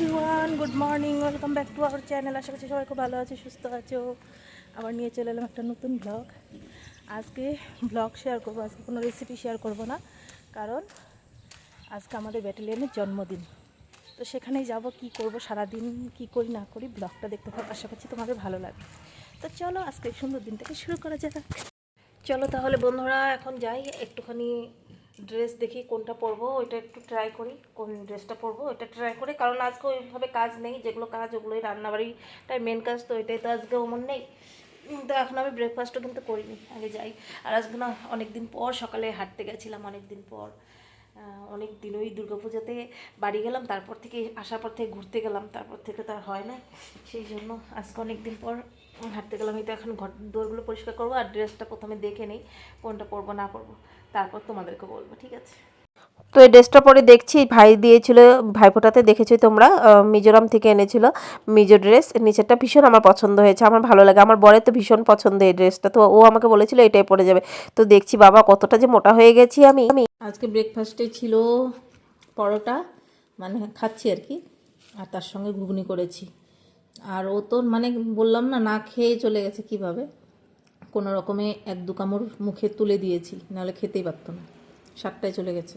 Everyone good morning welcome back to our channel আশা করছি সবাই খুব ভালো আছে, সুস্থ আছো। আবার নিয়ে চলে এলাম একটা নতুন ব্লগ আজকে ব্লগ শেয়ার করব, আজকে কোনো রেসিপি শেয়ার করব না, কারণ আজকে আমাদের ব্যাটালিয়নের জন্মদিন। তো সেখানেই যাব, কি করব, সারাদিন কি করি, না করি ব্লগটা দেখতে থাকো, আশা করছি তোমাদের ভালো লাগবে। তো চলো আজকে সুন্দর দিনটাকে শুরু করা যাক। চলো তাহলে বন্ধুরা, এখন যাই, একটুখানি ড্রেস দেখি কোনটা পরবো, ওইটা একটু ট্রাই করি, কোন ড্রেসটা পরবো, ওইটা ট্রাই করি, কারণ আজকে ওইভাবে কাজ নেই, যেগুলো কাজ ওগুলোই রান্নাবাড়িটাই মেন কাজ তো ওইটাই, তো আজকে ওমন নেই। তো এখন আমি ব্রেকফাস্টও কিন্তু করিনি, আগে যাই। আর আজকে না অনেক দিন পর সকালে হাঁটতে গেছিলাম অনেক দিন পর অনেক দিন ওই দুর্গাপূজাতে বাড়ি গেলাম, তারপর থেকে আসার পর থেকে ঘুরতে গেলাম, তারপর থেকে তো আর হয় না। সেই জন্য আজকে অনেক দিন পর হাঁটতে গেলাম, এই তো এখন ঘর দোরগুলো পরিষ্কার করব, আর ড্রেসটা প্রথমে দেখে নেই, কোনটা পরবো, না পরবো। তারপর তোমাদেরকে বলব ঠিক আছে? তো এই ড্রেসটা পরে দেখছি ভাই দিয়েছিল ভাইফোঁটাতে দেখেছি তোমরা মিজোরাম থেকে এনেছিল মিজো ড্রেস। নিচেরটা ভীষণ আমার পছন্দ হয়েছে আমার ভালো লাগে। আমার বরের তো ভীষণ পছন্দ এই ড্রেসটা তো ও আমাকে বলেছিল এটাই পরে যাবে। তো দেখছি বাবা কতটা যে মোটা হয়ে গেছি আমি। আমি আজকে ব্রেকফাস্টে ছিল পরোটা মানে খাচ্ছি আর কি আর তার সঙ্গে ঘুগনি করেছি। আর ও তো মানে বললাম না না খেয়ে চলে গেছে কীভাবে? কোনো রকমে এক দু কামড় মুখে তুলে দিয়েছি, নাহলে খেতেই পারতো না। সাতটায় চলে গেছে।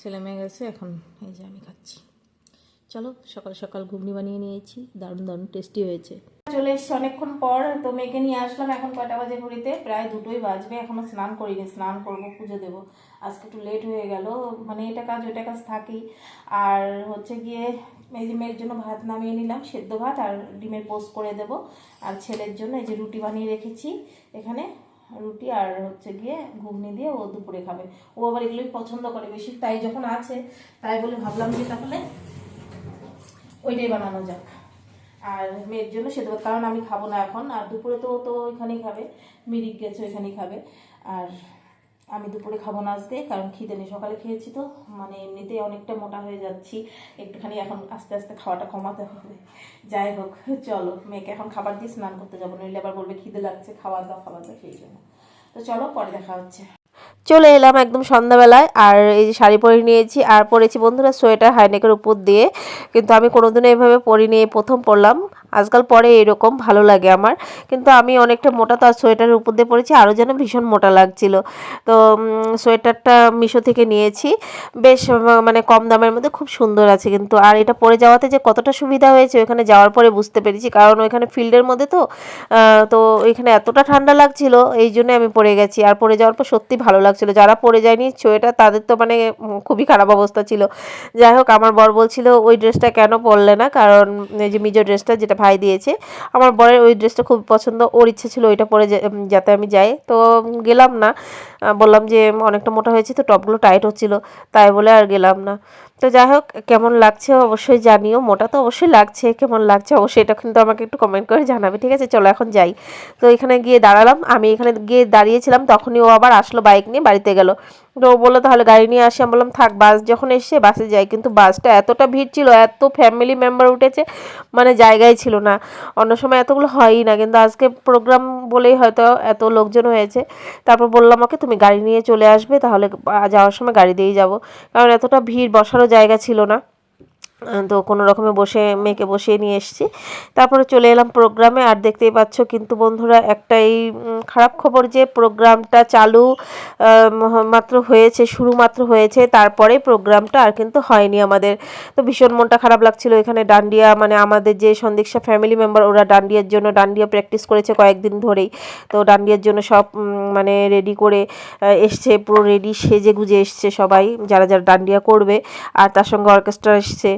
ছেলে মেয়ে গেছে, এখন এই যে আমি খাচ্ছি। চলো, সকাল সকাল ঘুগনি বানিয়ে নিয়েছি, দারুণ দারুণ টেস্টি হয়েছে। চলে এসছি অনেকক্ষণ পর, তো মেয়েকে নিয়ে আসলাম এখন কয়টা বাজে ঘড়িতে? প্রায় দুটোই বাজবে, এখনও স্নান করিনি, স্নান করব, পুজো দেবো। আজকে একটু লেট হয়ে গেল মানে এটা কাজ, ওইটা কাজ থাকেই। আর হচ্ছে গিয়ে এই যে মেয়ের জন্য ভাত নামিয়ে নিলাম, সেদ্ধ ভাত আর ডিমের পোস্ট করে দেব। আর ছেলের জন্য এই যে রুটি বানিয়ে রেখেছি। এখানে রুটি আর হচ্ছে গিয়ে ঘুগনি দিয়ে ও দুপুরে খাবে। ও আবার এগুলোই পছন্দ করে বেশি। তাই যখন আছে, তাই বলে ভাবলাম যে তাহলে ওইটাই বানানো যাক। আর মেয়ের জন্য সেদ্ধ ভাত, কারণ আমি খাব না এখন। আর দুপুরে তো তো ওইখানেই খাবে। মিরিক গেছে, ওইখানেই খাবে। আর আমি দুপুরে খাব না আজকে, কারণ খিদে নেই। সকালে খেয়েছি তো মানে এমনিতেই অনেকটা মোটা হয়ে যাচ্ছি। একটুখানি এখন আস্তে আস্তে খাওয়াটা কমাতে হবে। যাই হোক, চলো, মেয়েকে এখন খাবার দিয়ে স্নান করতে যাব, নইলে আবার বলবে খিদে লাগছে, খাওয়া দাও খাওয়া দাও সেই জন্য তো চলো, পরে দেখা হচ্ছে। চলে এলাম একদম সন্ধ্যাবেলায়, আর এই যে শাড়ি পরে নিয়েছি, আর পরেছি বন্ধুরা সোয়েটার, হাইনেকের উপর দিয়ে। কিন্তু আমি কোনোদিনও এভাবে পরিনি প্রথম পরলাম। আজকাল পরে এরকম ভালো লাগে আমার। কিন্তু আমি অনেকটা মোটা তো আর সোয়েটারের উপর দিয়ে পড়েছি আরও যেন ভীষণ মোটা লাগছিল। তো সোয়েটারটা মিশো থেকে নিয়েছি। বেশ মানে কম দামের মধ্যে খুব সুন্দর আছে কিন্তু। আর এটা পরে যাওয়াতে যে কতটা সুবিধা হয়েছে ওখানে যাওয়ার পরে বুঝতে পেরেছি। কারণ ওইখানে ফিল্ডের মধ্যে তো তো ওইখানে এতটা ঠান্ডা লাগছিল, এই জন্য আমি পরে গেছি। আর পরে যাওয়ার পর সত্যি ভালো লাগছিল। যারা পরে যায়নি সোয়েটার, তাদের তো মানে খুবই খারাপ অবস্থা ছিল। যাই হোক, আমার বর বলছিল, ওই ড্রেসটা কেন পরলে না? কারণ, এই যে মিজো ড্রেসটা, যেটা ভাই দিয়েছে। আমার বরের ওই ড্রেসটা খুব পছন্দ, ওর ইচ্ছে ছিল ওইটা পরে যাতে আমি যাই। তো গেলাম না। বললাম যে অনেকটা মোটা হয়েছে তো, টপগুলো টাইট হচ্ছিল। তাই বলে আর গেলাম না। তো যাই হোক, কেমন লাগছে অবশ্যই জানিও। মোটা তো অবশ্যই লাগছে, কেমন লাগছে অবশ্যই এটা কিন্তু আমাকে একটু কমেন্ট করে জানাবে, ঠিক আছে? চলো এখন যাই। তো এখানে গিয়ে দাঁড়ালাম। আমি এখানে গিয়ে দাঁড়িয়েছিলাম, তখনই ও আবার আসলো বাইক নিয়ে, বাড়িতে গেল। তো ও বলল, তাহলে গাড়ি নিয়ে আসি। আমি বললাম, থাক বাস যখন এসছে বাসে যাই। কিন্তু বাসটা এতটা ভিড় ছিল, এত ফ্যামিলি মেম্বার উঠেছে মানে জায়গায় ছিল না। অন্য সময় এতগুলো হয়ই না, কিন্তু আজকে প্রোগ্রাম বলেই হয়তো এত লোকজন হয়েছে। তারপর বললাম ওকে তুমি গাড়ি নিয়ে চলে আসবে, তাহলে যাওয়ার সময় গাড়ি দিয়েই যাব। কারণ এতটা ভিড়, বসারও জায়গা ছিল না। তো কোনো রকমে বসে, মেয়েকে বসিয়ে নিয়ে এসেছি। তারপরে চলে এলাম প্রোগ্রামে, আর দেখতেই পাচ্ছ কিন্তু বন্ধুরা একটাই খারাপ খবর যে প্রোগ্রামটা চালু মাত্র হয়েছে, শুরু মাত্র হয়েছে তারপরে প্রোগ্রামটা আর কিন্তু হয়নি আমাদের। তো ভীষণ মনটা খারাপ লাগছিল এখানে ডান্ডিয়া মানে আমাদের যে সন্দীক্ষা ফ্যামিলি মেম্বার ওরা ডান্ডিয়ার জন্য ডান্ডিয়া প্র্যাকটিস করেছে কয়েকদিন ধরেই। তো ডান্ডিয়ার জন্য সব মানে রেডি করে এসছে, পুরো রেডি সেজে গুজে এসছে সবাই, যারা যারা ডান্ডিয়া করবে, আর তার সঙ্গে অর্কেস্ট্রা এসছে।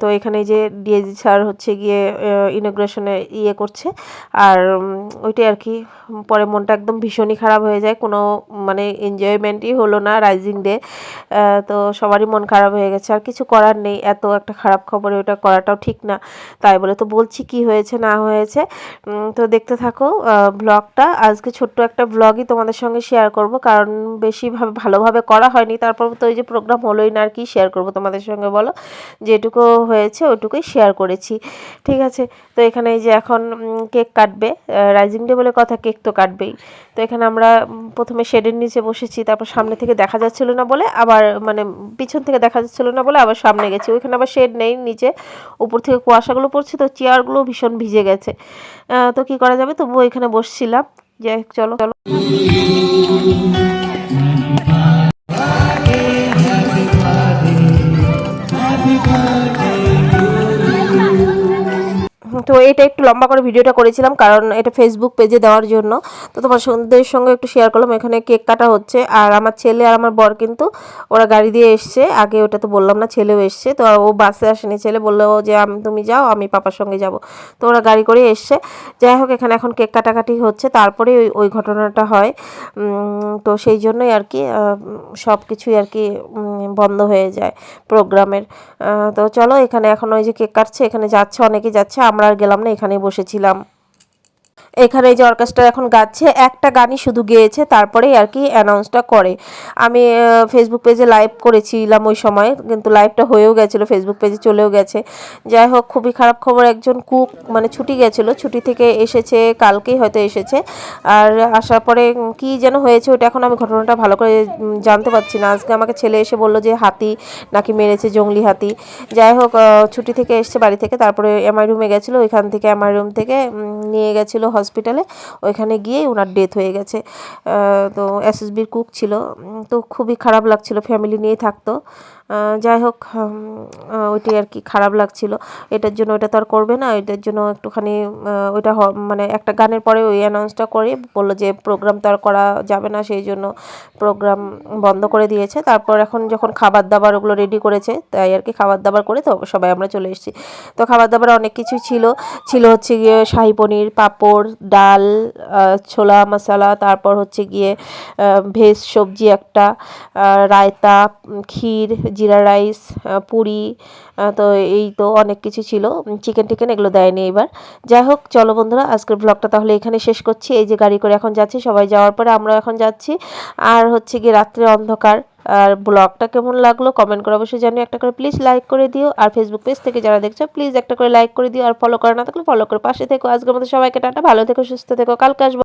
তো এখানে যে ডিএজি স্যার হচ্ছে গিয়ে ইনোগ্রেশনে ইয়ে করছে। আর ওইটাই আর কি, পরে মনটা একদম ভীষণই খারাপ হয়ে যায়। কোনো মানে এনজয়মেন্টই হলো না রাইজিং ডে তো সবারই মন খারাপ হয়ে গেছে। আর কিছু করার নেই। এত একটা খারাপ খবরে ওটা করাটাও ঠিক না। তাই বলে তো বলছি কি হয়েছে, না হয়েছে। তো দেখতে থাকো ব্লগটা আজকে ছোট্ট একটা ব্লগই তোমাদের সঙ্গে শেয়ার করব। কারণ বেশি ভাবে ভালোভাবে করা হয়নি। তারপর তো ওই যে প্রোগ্রাম হলোই না আর কি শেয়ার করব তোমাদের সঙ্গে, বলো। যেটুকু হয়েছে ওইটুকুই শেয়ার করেছি। ঠিক আছে? তো এখানে এই যে এখন কেক কাটবে রাইজিং ডে বলে কথা কেক তো কাটবেই। তো এখানে আমরা প্রথমে শেডের নিচে বসেছি তারপর সামনে থেকে দেখা যাচ্ছিল না বলে আবার মানে পিছন থেকে দেখা যাচ্ছিল না বলে আবার সামনে গেছি। ওইখানে আবার শেড নেই নিচে উপর থেকে কুয়াশাগুলো পড়ছে তো চেয়ারগুলো ভীষণ ভিজে গেছে। তো কি করা যাবে? তবুও এখানে বসছিলাম। হোক, চলো চলো। তো এটা একটু লম্বা করে ভিডিওটা করেছিলাম, কারণ এটা ফেসবুক পেজে দেওয়ার জন্য। তো তোমার সন্ধ্যের সঙ্গে একটু শেয়ার করলাম, এখানে কেক কাটা হচ্ছে। আর আমার ছেলে আর আমার বর কিন্তু, ওরা গাড়ি দিয়ে এসছে। আগে ওটা তো বললাম না, ছেলেও এসছে। তো ও বাসে আসেনি, ছেলে বলল যে, আমি, তুমি যাও, আমি পাপার সঙ্গে যাব। তো ওরা গাড়ি করে এসছে। যাই হোক, এখানে এখন কেক কাটাকাটি হচ্ছে তারপরে ওই ওই ঘটনাটা হয়। তো সেই জন্যই আর কি সব কিছুই আর কি বন্ধ হয়ে যায় প্রোগ্রামের। তো চলো, এখানে এখন ওই যে কেক কাটছে, এখানে যাচ্ছে অনেকে যাচ্ছে। আমরা আর গেলাম না এখানে বসেছিলাম। এখানে এই যে অর্কেস্ট্রা এখন গাচ্ছে, একটা গানই শুধু গেয়েছে, তারপরেই আর কি অ্যানাউন্সটা করে। আমি ফেসবুক পেজে লাইভ করেছিলাম ওই সময়, কিন্তু লাইভটা হয়েও গেছিল ফেসবুক পেজে চলেও গেছে। যাই হোক, খুবই খারাপ খবর, একজন কুক মানে ছুটি গেছিল, ছুটি থেকে এসেছে, কালকেই হয়তো এসেছে। আর আসার পরে কি যেন হয়েছে ওটা এখন আমি ঘটনাটা ভালো করে জানতে পারছি না। আজকে আমাকে ছেলে এসে বলল যে, হাতি নাকি মেরেছে জঙ্গলি হাতি। যাই হোক ছুটি থেকে এসছে বাড়ি থেকে, তারপরে এমআই রুমে গেছিল, ওইখান থেকে এমআই রুম থেকে নিয়ে গেছিল হসপিটালে ওইখানে গিয়েই ওনার ডেথ হয়ে গেছে। তো এসএসবির কুক ছিল। তো খুবই খারাপ লাগছিল ফ্যামিলি নিয়েই থাকতো। যাই হোক ওইটাই আর কি, খারাপ লাগছিল। এটার জন্য ওটা তো আর করবে না, এটার জন্য একটুখানি ওইটা মানে একটা গানের পরে ওই অ্যানাউন্সটা করে বলল যে প্রোগ্রাম তো আর করা যাবে না, সেই জন্য প্রোগ্রাম বন্ধ করে দিয়েছে। তারপর এখন যখন খাবার দাবার ওগুলো রেডি করেছে, তাই আর কি খাবার দাবার করে তো সবাই আমরা চলে এসেছি। তো খাবার দাবার অনেক কিছু ছিল। ছিল হচ্ছে গিয়ে শাহি পনির, পাঁপড় ডাল ছোলা মশলা, তারপর হচ্ছে গিয়ে ভেজ সবজি একটা রায়তা, ক্ষীর, জিরা রাইস পুরি তো এই তো অনেক কিছু ছিল। চিকেন টিকেন এগুলো দেয়নি এবার। যাই হোক, চলো বন্ধুরা, আজকের ব্লগটা তাহলে এখানে শেষ করছি। এই যে গাড়ি করে এখন যাচ্ছি, সবাই যাওয়ার পরে আমরা এখন যাচ্ছি। আর হচ্ছে গিয়ে রাত্রে অন্ধকার। আর ব্লগটা কেমন লাগল কমেন্ট করে অবশ্যই জানিও। একটা করে প্লিজ লাইক করে দিও। আর ফেসবুক পেজ থেকে যারা দেখছ প্লিজ একটা করে লাইক করে দিও। আর ফলো করা না থাকলে ফলো করে পাশে থেকো। আজকের মধ্যে সবাইকে টাটা। ভালো থেকো, সুস্থ থেকো। কালকে আসব।